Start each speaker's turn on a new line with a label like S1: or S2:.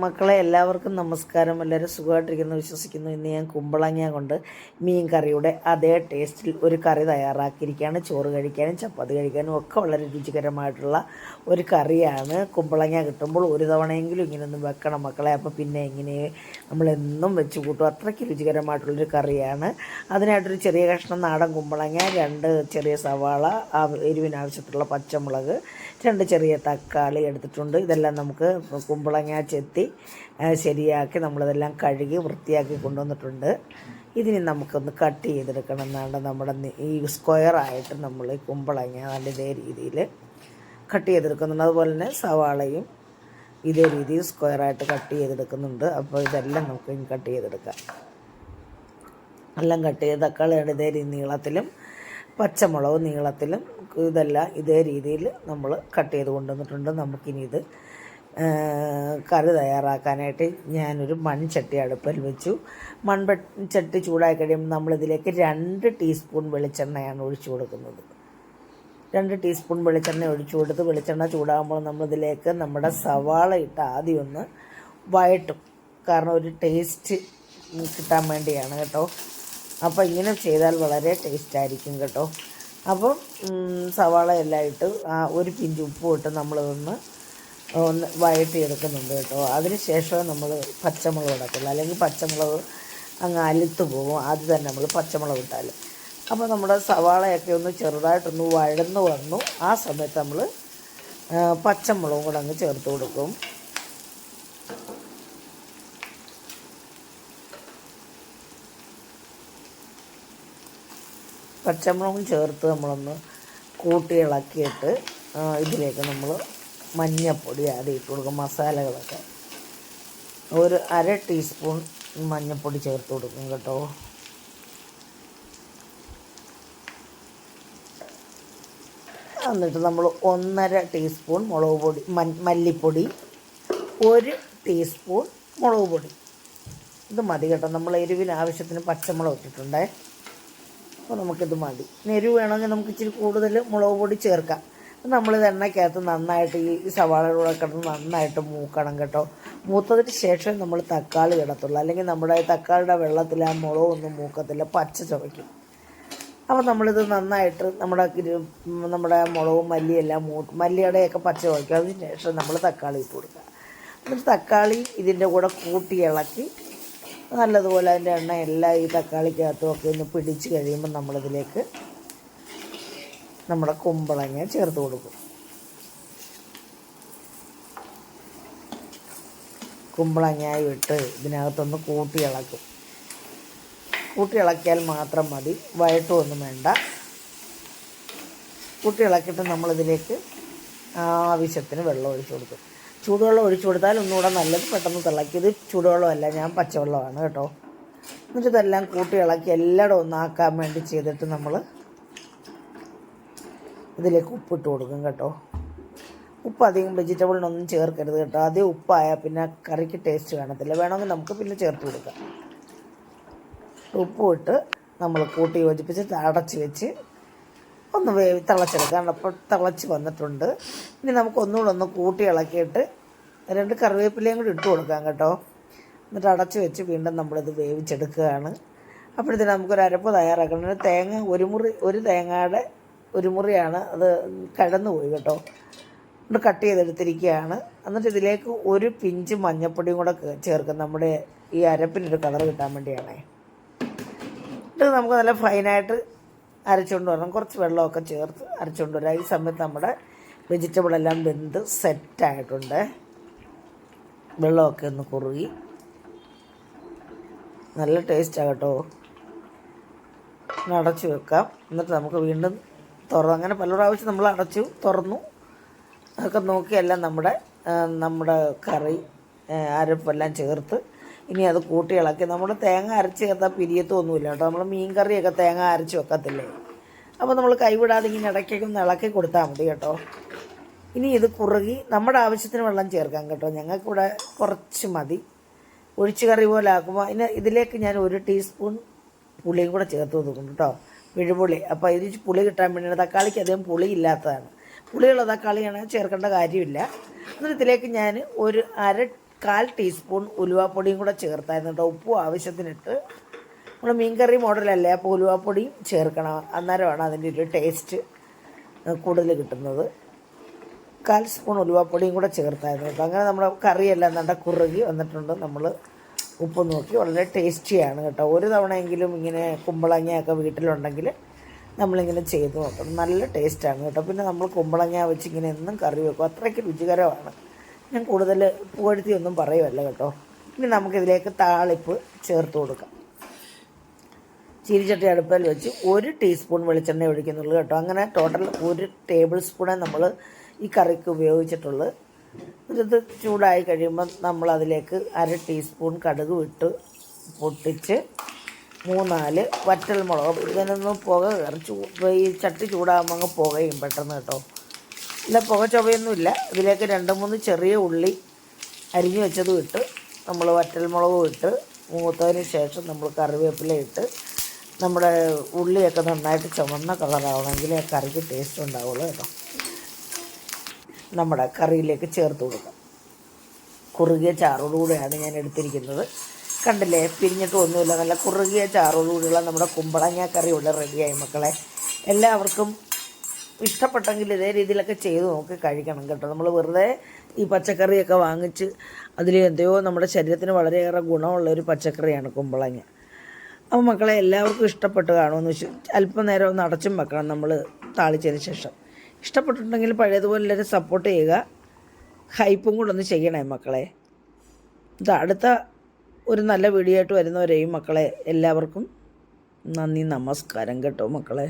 S1: മക്കളെ എല്ലാവർക്കും നമസ്കാരം. എല്ലാവരും സുഖമായിട്ടിരിക്കുന്നു വിശ്വസിക്കുന്നു. ഇന്ന് ഞാൻ കുമ്പളങ്ങ കൊണ്ട് മീൻ കറിയുടെ അതേ ടേസ്റ്റിൽ ഒരു കറി തയ്യാറാക്കിയിരിക്കുകയാണ്. ചോറ് കഴിക്കാനും ചപ്പാത്തി കഴിക്കാനും ഒക്കെ വളരെ രുചികരമായിട്ടുള്ള ഒരു കറിയാണ്. കുമ്പളങ്ങ കിട്ടുമ്പോൾ ഒരു തവണയെങ്കിലും ഇങ്ങനെയൊന്നും വെക്കണം മക്കളെ. അപ്പോൾ പിന്നെ ഇങ്ങനെ നമ്മളെന്നും വെച്ച് കൂട്ടും. അത്രയ്ക്ക് രുചികരമായിട്ടുള്ളൊരു കറിയാണ്. അതിനായിട്ടൊരു ചെറിയ കഷ്ണം നാടൻ കുമ്പളങ്ങ രണ്ട് ചെറിയ സവാള ആ എരിവിന് പച്ചമുളക് രണ്ട് ചെറിയ തക്കാളി എടുത്തിട്ടുണ്ട്. ഇതെല്ലാം നമുക്ക് കുമ്പളങ്ങ ചെത്തി ആ, ശരിയാക്കി നമ്മളതെല്ലാം കഴുകി വൃത്തിയാക്കി കൊണ്ടുവന്നിട്ടുണ്ട്. ഇതിനി നമുക്കൊന്ന് കട്ട് ചെയ്തെടുക്കണം എന്നാണ് നമ്മുടെ ഈ സ്ക്വയറായിട്ട് നമ്മൾ കുമ്പളങ്ങ നല്ല ഇതേ രീതിയിൽ കട്ട് ചെയ്തെടുക്കുന്നുണ്ട്. അതുപോലെ തന്നെ സവാളയും ഇതേ രീതിയിൽ സ്ക്വയറായിട്ട് കട്ട് ചെയ്തെടുക്കുന്നുണ്ട്. അപ്പോൾ ഇതെല്ലാം നമുക്ക് കട്ട് ചെയ്തെടുക്കാം. എല്ലാം കട്ട് ചെയ്ത് തക്കാളിയുടെ ഇതേ നീളത്തിലും പച്ചമുളക് നീളത്തിലും ഇതെല്ലാം ഇതേ രീതിയിൽ നമ്മൾ കട്ട് ചെയ്ത് കൊണ്ടുവന്നിട്ടുണ്ട്. നമുക്കിനി ഇത് കറി തയ്യാറാക്കാനായിട്ട് ഞാനൊരു മൺചട്ടി അടുപ്പിൽ വെച്ചു. മൺചട്ടി ചൂടായി കഴിയുമ്പോൾ നമ്മളിതിലേക്ക് രണ്ട് ടീസ്പൂൺ വെളിച്ചെണ്ണയാണ് ഒഴിച്ചു കൊടുക്കുന്നത്. രണ്ട് ടീസ്പൂൺ വെളിച്ചെണ്ണ ഒഴിച്ചു കൊടുത്ത് വെളിച്ചെണ്ണ ചൂടാകുമ്പോൾ നമ്മളിതിലേക്ക് നമ്മുടെ സവാള ഇട്ട് ആദ്യം ഒന്ന് വഴട്ടും കാരണം ഒരു ടേസ്റ്റ് കിട്ടാൻ വേണ്ടിയാണ് കേട്ടോ. അപ്പോൾ ഇങ്ങനെ ചെയ്താൽ വളരെ ടേസ്റ്റ് ആയിരിക്കും കേട്ടോ. അപ്പം സവാള എല്ലാം ഇട്ട് ഒരു പിഞ്ച് ഉപ്പും ഇട്ട് നമ്മളിതൊന്ന് ഒന്ന് വഴട്ടിയെടുക്കുന്നുണ്ട് കേട്ടോ. അതിന് ശേഷമേ നമ്മൾ പച്ചമുളക് ഇടത്തുള്ളൂ. അല്ലെങ്കിൽ പച്ചമുളക് അങ്ങ് അലുത്ത് പോകും അത് തന്നെ നമ്മൾ പച്ചമുളക് ഇട്ടാൽ അപ്പോൾ നമ്മുടെ സവാളയൊക്കെ ഒന്ന് ചെറുതായിട്ടൊന്ന് വഴന്ന് വന്നു. ആ സമയത്ത് നമ്മൾ പച്ചമുളകും കൂടെ അങ്ങ് ചേർത്ത് കൊടുക്കും. പച്ചമുളകും ചേർത്ത് നമ്മളൊന്ന് കൂട്ടി ഇളക്കിയിട്ട് ഇതിലേക്ക് നമ്മൾ മഞ്ഞൾപ്പൊടി ആഡ് ചെയ്ത് കൊടുക്കും മസാലകളൊക്കെ. ഒരു അര ടീസ്പൂൺ മഞ്ഞൾപ്പൊടി ചേർത്ത് കൊടുക്കും കേട്ടോ. എന്നിട്ട് നമ്മൾ ഒന്നര ടീസ്പൂൺ മുളക് പൊടി മല്ലിപ്പൊടി ഒരു ടീസ്പൂൺ മുളക് പൊടി. ഇത് മതി കേട്ടോ. നമ്മൾ എരിവിന് ആവശ്യത്തിന് പച്ചമുളക് ഇട്ടിട്ടുണ്ടേ. അപ്പോൾ നമുക്കിത് മതി. എരിവ് വേണമെങ്കിൽ നമുക്ക് ഇച്ചിരി കൂടുതൽ മുളക് പൊടി ചേർക്കാം. നമ്മളിത് എണ്ണയ്ക്കകത്ത് നന്നായിട്ട് ഈ സവാളയുടെ കിടന്ന് നന്നായിട്ട് മൂക്കണം കേട്ടോ. മൂത്തതിന് ശേഷം നമ്മൾ തക്കാളി ഇടത്തുള്ളൂ. അല്ലെങ്കിൽ നമ്മുടെ തക്കാളിയുടെ വെള്ളത്തിൽ ആ മുളകൊന്നും മൂക്കത്തില്ല. പച്ച ചുവയ്ക്കും. അപ്പോൾ നമ്മളിത് നന്നായിട്ട് നമ്മുടെ നമ്മുടെ മുളകും മല്ലിയെല്ലാം മൂ മല്ലിയുടെയൊക്കെ പച്ച ചുവയ്ക്കും. അതിന് ശേഷം നമ്മൾ തക്കാളി ഇട്ട് കൊടുക്കുക. എന്നിട്ട് തക്കാളി ഇതിന്റെ കൂടെ കൂട്ടി ഇളക്കി നല്ലതുപോലെ അതിന്റെ എണ്ണ എല്ലാം ഈ തക്കാളിക്കകത്തും ഒക്കെ ഒന്ന് പിടിച്ച് കഴിയുമ്പോൾ നമ്മളിതിലേക്ക് നമ്മുടെ കുമ്പളങ്ങ ചേർത്ത് കൊടുക്കും. കുമ്പളങ്ങായി ഇട്ട് ഇതിനകത്തൊന്ന് കൂട്ടി ഇളക്കും. കൂട്ടി ഇളക്കിയാൽ മാത്രം മതി. വഴട്ടുമൊന്നും വേണ്ട. കൂട്ടി ഇളക്കിയിട്ട് നമ്മളിതിലേക്ക് ആവശ്യത്തിന് വെള്ളം ഒഴിച്ചു കൊടുക്കും. ചൂടുവെള്ളം ഒഴിച്ചു കൊടുത്താൽ ഒന്നുകൂടെ നല്ലത് പെട്ടെന്ന് തിളക്കിയത് ചൂടുവെള്ളമല്ല ഞാൻ പച്ചവെള്ളമാണ് കേട്ടോ. എന്നിട്ട് ഇതെല്ലാം കൂട്ടി ഇളക്കി എല്ലായിടും ഒന്നാക്കാൻ വേണ്ടി ചെയ്തിട്ട് നമ്മൾ ഇതിലേക്ക് ഉപ്പിട്ട് കൊടുക്കും കേട്ടോ. ഉപ്പ് അധികം വെജിറ്റബിളിനൊന്നും ചേർക്കരുത് കേട്ടോ. ആദ്യം ഉപ്പായാൽ പിന്നെ കറിക്ക് ടേസ്റ്റ് കാണത്തില്ല. വേണമെങ്കിൽ നമുക്ക് പിന്നെ ചേർത്ത് കൊടുക്കാം. ഉപ്പ് ഇട്ട് നമ്മൾ കൂട്ടി യോജിപ്പിച്ച് അടച്ച് വെച്ച് ഒന്ന് വേവി തിളച്ചെടുക്കാം. അപ്പോൾ തിളച്ച് വന്നിട്ടുണ്ട്. ഇനി നമുക്ക് ഒന്നുകൂടെ ഒന്ന് കൂട്ടി ഇളക്കിയിട്ട് രണ്ട് കറിവേപ്പിലയും കൂടി ഇട്ട് കൊടുക്കാം കേട്ടോ. എന്നിട്ട് അടച്ച് വെച്ച് വീണ്ടും നമ്മളിത് വേവിച്ചെടുക്കുകയാണ്. അപ്പോഴത്തേന് നമുക്കൊരു അരപ്പ് തയ്യാറാക്കണം. തേങ്ങ ഒരു മുറി ഒരു തേങ്ങയുടെ ഒരു മുറിയാണ്. അത് കടന്നുപോയി കേട്ടോ. എന്നിട്ട് കട്ട് ചെയ്തെടുത്തിരിക്കുകയാണ്. എന്നിട്ട് ഇതിലേക്ക് ഒരു പിഞ്ച് മഞ്ഞപ്പൊടിയും കൂടെ ചേർക്കും. നമ്മുടെ ഈ അരപ്പിനൊരു കളർ കിട്ടാൻ വേണ്ടിയാണേ. ഇത് നമുക്ക് നല്ല ഫൈനായിട്ട് അരച്ചുകൊണ്ട് വരണം. കുറച്ച് വെള്ളമൊക്കെ ചേർത്ത് അരച്ചുകൊണ്ട് വരാം ഈ സമയത്ത് നമ്മുടെ വെജിറ്റബിൾ എല്ലാം വെന്ത് സെറ്റായിട്ടുണ്ട് വെള്ളമൊക്കെ ഒന്ന് കുറുകി. നല്ല ടേസ്റ്റാണ് കേട്ടോ. ഒന്ന് അടച്ചു വെക്കാം. എന്നിട്ട് നമുക്ക് വീണ്ടും തുറന്ന്. അങ്ങനെ പല പ്രാവശ്യം നമ്മൾ അടച്ചു തുറന്നു. അതൊക്കെ നോക്കിയല്ല നമ്മുടെ നമ്മുടെ കറി അരപ്പെല്ലാം ചേർത്ത് ഇനി അത് കൂട്ടി ഇളക്കി. നമ്മൾ തേങ്ങ അരച്ച് ചേർത്താൽ പിരിയത്തൊന്നുമില്ല കേട്ടോ. നമ്മൾ മീൻ കറിയൊക്കെ തേങ്ങ അരച്ച് വെക്കത്തില്ലേ? അപ്പോൾ നമ്മൾ കൈവിടാതെ ഇങ്ങനെ ഇടയ്ക്കൊക്കെ ഒന്ന് ഇളക്കി കൊടുത്താൽ മതി കേട്ടോ. ഇനി ഇത് കുറുകി നമ്മുടെ ആവശ്യത്തിന് വെള്ളം ചേർക്കാം കേട്ടോ. ഞങ്ങൾക്കിവിടെ കുറച്ച് മതി. ഒഴിച്ചു കറി പോലെ ആക്കുമ്പോൾ അതിന് ഇതിലേക്ക് ഞാൻ ഒരു ടീസ്പൂൺ പുളിയും കൂടെ ചേർത്ത് കൊടുക്കും കേട്ടോ. വിഴുപുളി അപ്പോൾ ഇതിൽ പുളി കിട്ടാൻ വേണ്ടിയാണ്. തക്കാളിക്ക് അധികം പുളി ഇല്ലാത്തതാണ്. പുളിയുള്ള തക്കാളിയാണ് ചേർക്കേണ്ട കാര്യമില്ല. എന്നിട്ട് ഇതിലേക്ക് ഞാൻ ഒരു അര കാൽ ടീസ്പൂൺ ഉലുവാപ്പൊടിയും കൂടെ ചേർത്തായിരുന്നു കേട്ടോ. ഉപ്പും ആവശ്യത്തിനിട്ട്. നമ്മൾ മീൻകറി മോഡലല്ലേ അപ്പോൾ ഉലുവാപ്പൊടിയും ചേർക്കണം. അന്നേരമാണ് അതിന്റെ ഒരു ടേസ്റ്റ് കൂടുതൽ കിട്ടുന്നത്. കാൽ സ്പൂൺ ഉലുവാപ്പൊടിയും കൂടെ ചേർത്തായിരുന്നു കേട്ടോ. അങ്ങനെ നമ്മുടെ കറിയെല്ലാം നല്ല കുറുകി വന്നിട്ടുണ്ട് നമ്മൾ ഉപ്പ് നോക്കി വളരെ ടേസ്റ്റിയാണ് കേട്ടോ. ഒരു തവണയെങ്കിലും ഇങ്ങനെ കുമ്പളങ്ങയൊക്കെ വീട്ടിലുണ്ടെങ്കിൽ നമ്മളിങ്ങനെ ചെയ്ത് നോക്കണം. നല്ല ടേസ്റ്റാണ് കേട്ടോ. പിന്നെ നമ്മൾ കുമ്പളങ്ങ വെച്ച് ഇങ്ങനെ എന്നും കറി വെക്കും. അത്രയ്ക്ക് രുചികരമാണ്. ഞാൻ കൂടുതൽ പുകഴ്ത്തിയൊന്നും പറയുമല്ല കേട്ടോ. ഇനി നമുക്കിതിലേക്ക് താളിപ്പ് ചേർത്ത് കൊടുക്കാം. ചീരിച്ചട്ടി അടുപ്പിൽ വെച്ച് ഒരു ടീസ്പൂൺ വെളിച്ചെണ്ണ ഒഴിക്കുന്നുള്ളൂ കേട്ടോ. അങ്ങനെ ടോട്ടൽ ഒരു ടേബിൾ സ്പൂണേ നമ്മൾ ഈ കറിക്ക് ഉപയോഗിച്ചിട്ടുള്ളൂ. ഇത് ചൂടായി കഴിയുമ്പോൾ നമ്മൾ അതിലേക്ക് അര ടീസ്പൂൺ കടുക് ഇട്ട് പൊട്ടിച്ച് മൂന്നാൽ വറ്റൽ മുളക് ഇതിനൊന്നും പുക കയറി ചൂ ഈ ചട്ടി ചൂടാകുമ്പോൾ അങ്ങ് പുകയും പെട്ടെന്ന് കേട്ടോ. ഇല്ല പുക ചുവയൊന്നുമില്ല. ഇതിലേക്ക് രണ്ട് മൂന്ന് ചെറിയ ഉള്ളി അരിഞ്ഞു വെച്ചതും ഇട്ട് നമ്മൾ വറ്റൽ മുളക് ഇട്ട് മൂത്തതിന് ശേഷം നമ്മൾ കറിവേപ്പില ഇട്ട് നമ്മുടെ ഉള്ളിയൊക്കെ നന്നായിട്ട് ചുവന്ന കളറാവണമെങ്കിൽ കറിക്ക് ടേസ്റ്റ് ഉണ്ടാവുള്ളൂ കേട്ടോ. നമ്മുടെ കറിയിലേക്ക് ചേർത്ത് കൊടുക്കാം. കുറുകിയ ചാറോടുകൂടെയാണ് ഞാൻ എടുത്തിരിക്കുന്നത്. കണ്ടില്ലേ? പിരിഞ്ഞിട്ട് ഒന്നുമില്ല. നല്ല കുറുകിയ ചാറോടുകൂടിയുള്ള നമ്മുടെ കുമ്പളങ്ങ കറി ഇവിടെ റെഡിയായി മക്കളെ. എല്ലാവർക്കും ഇഷ്ടപ്പെട്ടെങ്കിൽ ഇതേ രീതിയിലൊക്കെ ചെയ്ത് നോക്കി കഴിക്കണം കേട്ടോ. നമ്മൾ വെറുതെ ഈ പച്ചക്കറിയൊക്കെ വാങ്ങിച്ച് അതിൽ എന്തെയോ നമ്മുടെ ശരീരത്തിന് വളരെയേറെ ഗുണമുള്ള ഒരു പച്ചക്കറിയാണ് കുമ്പളങ്ങ. അപ്പോൾ മക്കളെ എല്ലാവർക്കും ഇഷ്ടപ്പെട്ട് കാണുമെന്ന് വെച്ച് അല്പം നേരം ഒന്ന് അടച്ചും വെക്കണം നമ്മൾ താളിച്ചതിന് ശേഷം. ഇഷ്ടപ്പെട്ടിട്ടുണ്ടെങ്കിൽ പഴയതുപോലെ എല്ലാവരും സപ്പോർട്ട് ചെയ്യുക ഹൈപ്പും കൂടെ ഒന്ന് ചെയ്യണേ മക്കളെ. ഇത് അടുത്ത ഒരു നല്ല വീഡിയോ ആയിട്ട് വരുന്നവരെയും മക്കളെ എല്ലാവർക്കും നന്ദി നമസ്കാരം കേട്ടോ മക്കളെ.